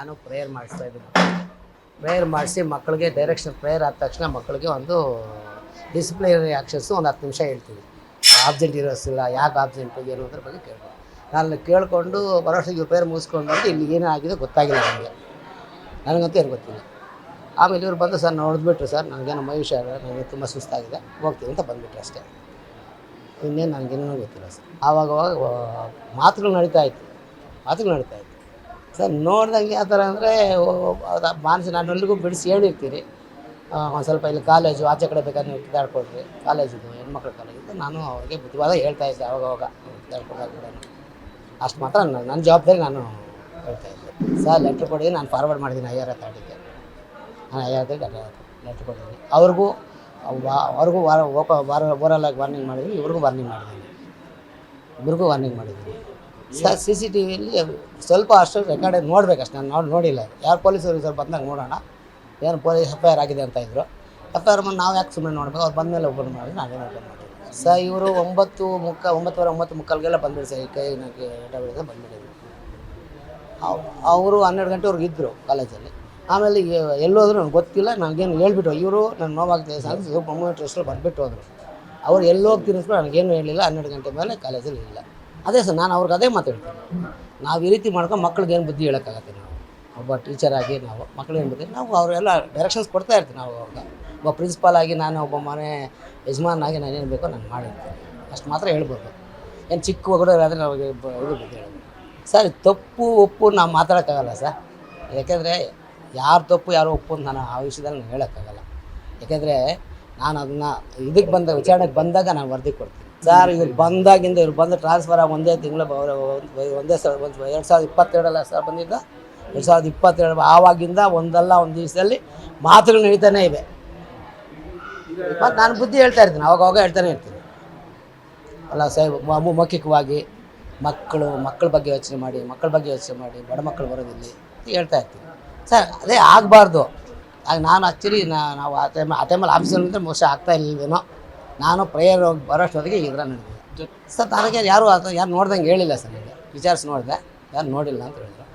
ನಾನು ಪ್ರೇಯರ್ ಮಾಡಿಸ್ತಾ ಇದ್ದೀನಿ. ಪ್ರೇಯರ್ ಮಾಡಿಸಿ ಮಕ್ಕಳಿಗೆ ಡೈರೆಕ್ಷನ್ ಪ್ರೇಯರ್ ಆದ ತಕ್ಷಣ ಮಕ್ಕಳಿಗೆ ಒಂದು ಡಿಸಿಪ್ಲಿನರಿ ಆ್ಯಕ್ಷನ್ಸು ಒಂದು ಹತ್ತು ನಿಮಿಷ ಹೇಳ್ತೀವಿ ಆಬ್ಸೆಂಟ್ ಇರೋಸಿಲ್ಲ ಯಾಕೆ ಆಬ್ಸೆಂಟು ಏನು ಅದ್ರ ಬಗ್ಗೆ ಕೇಳ್ಬೋದು ನಾನು ಕೇಳಿಕೊಂಡು ಬರೋಷ್ಟಿಗೆ ಪ್ರೇಯರ್ ಮುಗಿಸ್ಕೊಂಡು ಬಂದು ಇಲ್ಲಿ ಏನಾಗಿದೆ ಗೊತ್ತಾಗಿಲ್ಲ ನನಗೆ. ನನಗಂತೂ ಏನು ಗೊತ್ತಿಲ್ಲ. ಆಮೇಲೆ ಇವ್ರು ಬಂದು ಸರ್ ನೋಡಿದ್ಬಿಟ್ರು ಸರ್, ನನಗೇನು ಮೈ ನನಗೆ ತುಂಬ ಸುಸ್ತಾಗಿದೆ ಹೋಗ್ತೀವಿ ಅಂತ ಬಂದುಬಿಟ್ರು ಅಷ್ಟೇ. ಇನ್ನೇನು ನನಗೇನೂ ಗೊತ್ತಿಲ್ಲ ಸರ್. ಆವಾಗವಾಗ ಮಾತುಗಳು ನಡೀತಾ ಇತ್ತು. ಮಾತುಗಳು ನಡೀತಾ ಇತ್ತು. ಸರ್, ನೋಡ್ದಂಗೆ ಯಾವ ಥರ ಅಂದರೆ ಮಾನಸ ನಾನು ಎಲ್ರಿಗೂ ಬಿಡಿಸಿ ಹೇಳಿರ್ತೀರಿ. ಒಂದು ಸ್ವಲ್ಪ ಇಲ್ಲಿ ಕಾಲೇಜು ಆಚೆ ಕಡೆ ಬೇಕಾದ್ರೆ ನೀವು ಕಿತ್ತಾಡ್ಕೊಡ್ರಿ ಕಾಲೇಜಿದು ಹೆಣ್ಮಕ್ಳ ಕಾಲೇಜಿದ್ದು ನಾನು ಅವ್ರಿಗೆ ಬುದ್ಧಿವಾದ ಹೇಳ್ತಾ ಇದ್ದೆ ಅವಾಗವಾಗ. ಅವಾಗ ಕೂಡ ಅಷ್ಟು ಮಾತ್ರ ನನ್ನ ಜವಾಬ್ದಾರಿ ನಾನು ಹೇಳ್ತಾ ಇದ್ದೆ. ಸರ್ ಲೆಟ್ರ್ ಕೊಡಿ, ನಾನು ಫಾರ್ವರ್ಡ್ ಮಾಡಿದ್ದೀನಿ ಐ ಆರ್ ಅಥಾರಿಟಿಗೆ ನಾನು ಐ ಆರ್ ಲೆಟ್ರ್ ಕೊಟ್ಟಿದ್ದೀನಿ ಅವ್ರಿಗೂ ಅವ್ರಿಗೂ ವಾರ ಓಪ ವಾರ ಓರಲ್ಲಾಗಿ ವಾರ್ನಿಂಗ್ ಮಾಡಿದ್ದೀನಿ, ಇವ್ರಿಗೂ ವಾರ್ನಿಂಗ್ ಮಾಡಿದ್ದೀನಿ. ಇಬ್ರಿಗೂ ವಾರ್ನಿಂಗ್ ಮಾಡಿದ್ದೀನಿ. ಸರ್ ಸಿ ಸಿ ಟಿ ವಿಯಲ್ಲಿ ಸ್ವಲ್ಪ ಅಷ್ಟು ರೆಕಾರ್ಡ್ ನೋಡಬೇಕಷ್ಟು, ನಾನು ನೋಡಿ ನೋಡಿಲ್ಲ. ಯಾರು ಪೊಲೀಸರು ಸ್ವಲ್ಪ ಬಂದಾಗ ನೋಡೋಣ, ಏನು ಪೊಲೀಸ್ ಎಫ್ ಐ ಆರ್ ಆಗಿದೆ ಅಂತ ಇದ್ದರು ಎಫ್ ಐ ಆರ್ ನಾವು ಯಾಕೆ ಸುಮ್ಮನೆ ನೋಡಬೇಕು? ಅವ್ರು ಬಂದಮೇಲೆ ಓಪನ್ ಮಾಡಿ ನಾವೇನು ಓಪನ್ ಸರ್ ಇವರು ಒಂಬತ್ತು ಮುಕ್ಕ, ಒಂಬತ್ತುವರೆ, ಒಂಬತ್ತು ಮುಕ್ಕಾಲ್ಗೆಲ್ಲ ಬಂದ್ಬಿಡಿ ಸರ್, ಈ ಕೈ ನನಗೆ ಬಂದ್ಬಿಟ್ಟಿದ್ರು. ಅವರು ಹನ್ನೆರಡು ಗಂಟೆವರೆಗೆ ಇದ್ದರು ಕಾಲೇಜಲ್ಲಿ ಆಮೇಲೆ ಎಲ್ಲೋದ್ರೂ ನನಗೆ ಗೊತ್ತಿಲ್ಲ ನನಗೇನು ಹೇಳ್ಬಿಟ್ಟು ಇವರು ನನ್ನ ನೋವಾಗ್ತಿದೆ ಸರ್ ಸ್ವಲ್ಪ ಮೂವತ್ತು ಅಷ್ಟರಲ್ಲಿ ಬಂದುಬಿಟ್ಟು ಹೋದರು. ಅವ್ರು ಎಲ್ಲಿ ಹೋಗ್ತೀನಿ ನನಗೇನು ಹೇಳಿಲ್ಲ, ಹನ್ನೆರಡು ಗಂಟೆ ಮೇಲೆ ಕಾಲೇಜಲ್ಲಿ ಇಲ್ಲ. ಅದೇ ಸರ್, ನಾನು ಅವ್ರಿಗೆ ಅದೇ ಮಾತಾಡ್ತೀನಿ ನಾವು ಈ ರೀತಿ ಮಾಡ್ಕೊಂಡು ಮಕ್ಳಿಗೆ ಏನು ಬುದ್ಧಿ ಹೇಳೋಕ್ಕಾಗತ್ತೆ ನಾವು? ಒಬ್ಬ ಟೀಚರ್ ಆಗಿ ನಾವು ಮಕ್ಳಿಗೆ ಏನು ಬುದ್ಧಿ ನಾವು ಅವರೆಲ್ಲ ಡೈರೆಕ್ಷನ್ಸ್ ಕೊಡ್ತಾ ಇರ್ತೀನಿ ನಾವು ಅವ್ರಿಗೆ. ಒಬ್ಬ ಪ್ರಿನ್ಸಿಪಾಲ್ ಆಗಿ ನಾನು ಒಬ್ಬ ಮನೆ ಯಜಮಾನಾಗಿ ನಾನು ಏನು ಬೇಕೋ ನಾನು ಮಾಡಿರ್ತೀನಿ. ಅಷ್ಟು ಮಾತ್ರ ಹೇಳ್ಬೋದು. ಏನು ಚಿಕ್ಕ ಹುಡುಗರಾದರೆ ನಾವು ಇದು ಬುದ್ಧಿ ಹೇಳೋದು. ಸರ್, ತಪ್ಪು ಒಪ್ಪು ನಾವು ಮಾತಾಡೋಕ್ಕಾಗಲ್ಲ ಸರ್. ಯಾಕೆಂದರೆ ಯಾರು ತಪ್ಪು ಯಾರು ಒಪ್ಪು ಅಂತ ನಾನು ಆ ವಿಷಯದಲ್ಲಿ ನಾನು ಹೇಳೋಕ್ಕಾಗಲ್ಲ. ಯಾಕೆಂದರೆ ನಾನು ಅದನ್ನು ಇದಕ್ಕೆ ಬಂದ ವಿಚಾರಣೆಗೆ ಬಂದಾಗ ನಾನು ವರದಿ ಕೊಡ್ತೀನಿ. ಸರ್, ಇವ್ರು ಬಂದಾಗಿಂದ ಇವ್ರು ಬಂದು ಟ್ರಾನ್ಸ್ಫರ್ ಆಗಿ ಒಂದೇ ತಿಂಗಳು ಒಂದೇ ಸಲ ಒಂದು ಎರಡು ಸಾವಿರದ ಇಪ್ಪತ್ತೆರಡಲ್ಲ ಸರ್ ಬಂದಿದ್ದ. ಎರಡು ಸಾವಿರದ ಇಪ್ಪತ್ತೆರಡು ಆವಾಗಿಂದ ಒಂದಲ್ಲ ಒಂದು ದಿವಸದಲ್ಲಿ ಮಾತುಗಳು ನಡೀತಾನೆ ಇವೆ. ಮತ್ತು ನಾನು ಬುದ್ಧಿ ಹೇಳ್ತಾ ಇರ್ತೀನಿ, ಅವಾಗ ಅವಾಗ ಹೇಳ್ತಾನೆ ಇರ್ತೀನಿ. ಅಲ್ಲ ಸಾಹೇಬ್ ಮೌಖಿಕವಾಗಿ ಮಕ್ಕಳು ಮಕ್ಕಳ ಬಗ್ಗೆ ಯೋಚನೆ ಮಾಡಿ, ಮಕ್ಕಳ ಬಗ್ಗೆ ಯೋಚನೆ ಮಾಡಿ, ಬಡ ಮಕ್ಕಳು ಬರೋದಿಲ್ಲ ಹೇಳ್ತಾ ಇರ್ತೀನಿ. ಸರ್, ಅದೇ ಆಗಬಾರ್ದು. ಆಗ ನಾನು ಆ್ಯಕ್ಚುಲಿ ನಾವು ಆ ಟೈಮ್ ಆ ಟೈಮಲ್ಲಿ ಆಫೀಸಲ್ಲಿ ಮೋಸ ಆಗ್ತಾ ಇರಲಿಲ್ವೇನೋ ನಾನು ಪ್ರೇಯರ್ ಹೋಗಿ ಬರೋಷ್ಟೊತ್ತಿಗೆ ಇದ್ರ ನಡೆದಿದೆ ಸರ್ ತನಗೆ ಯಾರು ಯಾರು ನೋಡ್ದಂಗೆ ಹೇಳಿಲ್ಲ ಸರ್ ನನಗೆ ವಿಚಾರಿಸಿ ನೋಡಿದೆ. ಯಾರು ನೋಡಿಲ್ಲ ಅಂತ ಹೇಳಿದ್ರು.